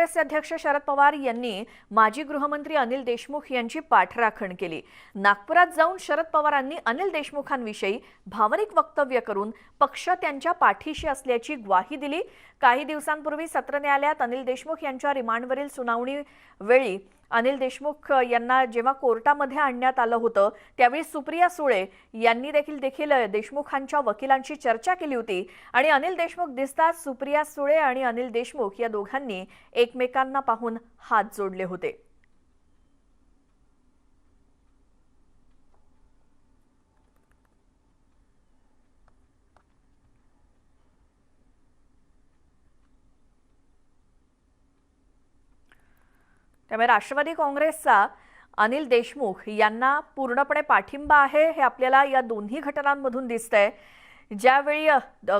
काँग्रेसचे अध्यक्ष शरद पवार यांनी माजी गृहमंत्री अनिल देशमुख यांची पाठराखण केली. नागपुरात जाऊन शरद पवारांनी अनिल देशमुखांविषयी भावनिक वक्तव्य करून पक्ष त्यांच्या पाठीशी असल्याची ग्वाही दिली. काही दिवसांपूर्वी सत्र न्यायालयात अनिल देशमुख यांच्या रिमांडवरील सुनावणी वेळी अनिल देशमुख यांना जेव्हा कोर्टामध्ये आणण्यात आलं होतं त्यावेळी सुप्रिया सुळे यांनी देखील देखील देशमुखांच्या वकिलांशी चर्चा केली होती. आणि अनिल देशमुख दिसताच सुप्रिया सुळे आणि अनिल देशमुख या दोघांनी एकमेकांना पाहून हात जोडले होते. त्यामुळे राष्ट्रवादी काँग्रेसचा अनिल देशमुख यांना पूर्णपणे पाठिंबा आहे हे आपल्याला या दोन्ही घटनांमधून दिसतंय. ज्यावेळी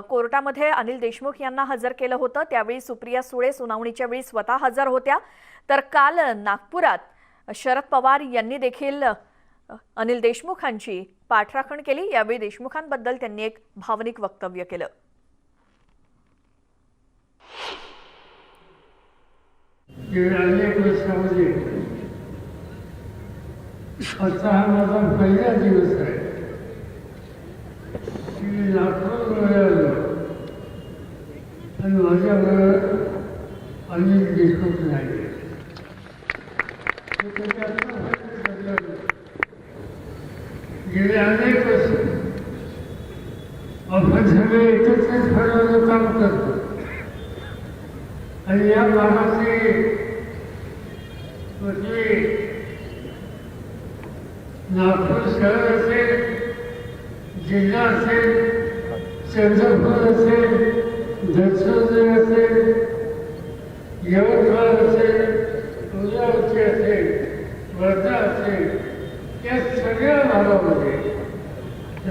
कोर्टामध्ये अनिल देशमुख यांना हजर केलं होतं त्यावेळी सुप्रिया सुळे सुनावणीच्या वेळी स्वतः हजर होत्या. तर काल नागपुरात शरद पवार यांनी देखील अनिल देशमुखांची पाठराखण केली. यावेळी देशमुखांबद्दल त्यांनी एक भावनिक वक्तव्य केलं. गेल्या असा हा माझा पहिला दिवस आहे. की लाखो आलो आणि माझ्याबरोबर अनेक देशमुख नाही. गेले अनेक वर्ष. आपण सगळे काम करतो. आणि या कामाचे म्हणजे नागपूर शहर असेल जिल्हा असेल चंद्रपूर असेल दक्षिण असेल यवतमाळ असेल अमरावती असेल वर्धा असेल या सगळ्या भागामध्ये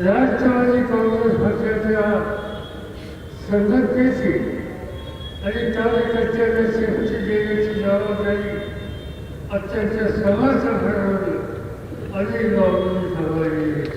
राष्ट्रवादी काँग्रेस पक्षाच्या संघटनेची आणि कार्यकर्त्यांना शेवटी देण्याची जबाबदारी अत्यंत समर्थपणाने अनेक अजय सांभाळली आहे